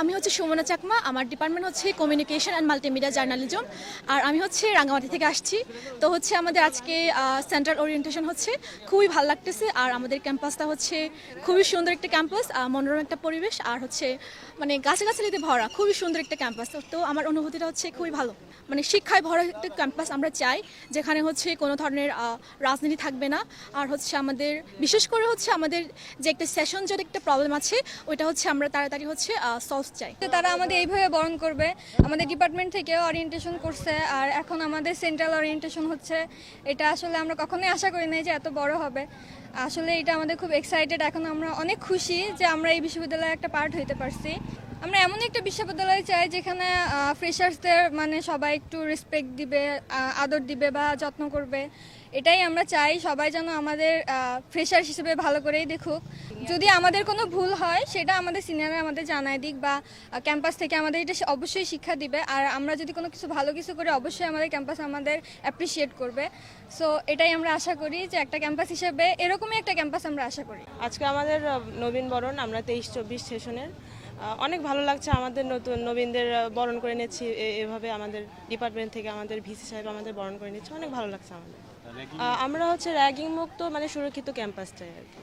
আমি হচ্ছে সুমনা চাকমা, আমার ডিপার্টমেন্ট হচ্ছে কমিউনিকেশন অ্যান্ড মাল্টিমিডিয়া জার্নালিজম আর আমি হচ্ছে রাঙ্গামাটি থেকে আসছি। তো হচ্ছে আমাদের আজকে সেন্ট্রাল ওরিয়েন্টেশন হচ্ছে, খুবই ভালো লাগতেছে, আর আমাদের ক্যাম্পাসটা হচ্ছে খুবই সুন্দর একটা ক্যাম্পাস মনোরম একটা পরিবেশ, আর হচ্ছে মানে গাছে গাছগাছালিতে ভরা, খুবই সুন্দর একটা ক্যাম্পাস তো আমার অনুভূতিটা হচ্ছে খুবই ভালো। মানে শিক্ষায় ভরা একটা ক্যাম্পাস আমরা চাই, যেখানে হচ্ছে কোনো ধরনের রাজনীতি থাকবে না। আর হচ্ছে আমাদের, বিশেষ করে হচ্ছে আমাদের যে একটা সেশন যদি একটা প্রবলেম আছে, ওইটা হচ্ছে আমরা তাড়াতাড়ি হচ্ছে সলভ চাই। তারা আমাদের এইভাবে বরণ করবে। আমাদের ডিপার্টমেন্ট থেকে অরিয়েন্টেশন করছে, আর এখন আমাদের সেন্ট্রাল অরিয়েন্টেশন হচ্ছে। এটা আসলে আমরা কখনোই আশা করি নাই যে এত বড় হবে। আসলে এটা আমাদের খুব এক্সাইটেড এখন আমরা অনেক খুশি যে আমরা এই বিশ্ববিদ্যালয়ে একটা পার্ট হইতে পারছি। আমরা এমন একটা বিশ্ববিদ্যালয় চাই যেখানে ফ্রেশার্সদের মানে সবাই একটু রেসপেক্ট দিবে আদর দিবে বা যত্ন করবে। এটাই আমরা চাই সবাই যেন আমাদের ফ্রেশার্স হিসেবে ভালো করেই দেখুক। যদি আমাদের কোনো ভুল হয়, সেটা আমাদের সিনিয়ররা আমাদের জানায় দিক বা ক্যাম্পাস থেকে আমাদের এটা অবশ্যই শিক্ষা দিবে। আর আমরা যদি কোনো কিছু ভালো কিছু করি, অবশ্যই আমাদের ক্যাম্পাস আমাদের অ্যাপ্রিসিয়েট করবে। সো এটাই আমরা আশা করি যে একটা ক্যাম্পাস হিসেবে এরকমই একটা ক্যাম্পাস আমরা আশা করি। আজকে আমাদের নবীন বরণ, আমরা তেইশ চব্বিশ সেশনের অনেক ভালো লাগছে আমাদের নতুন নবীনদের বরণ করে নিচ্ছি এভাবে আমাদের ডিপার্টমেন্ট থেকে আমাদের ভিসি সাহেব আমাদের বরণ করে নিচ্ছে অনেক ভালো লাগছে আমাদের। আহ, আমরা হচ্ছে র্যাগিং মুক্ত মানে সুরক্ষিত ক্যাম্পাস চাই আর কি।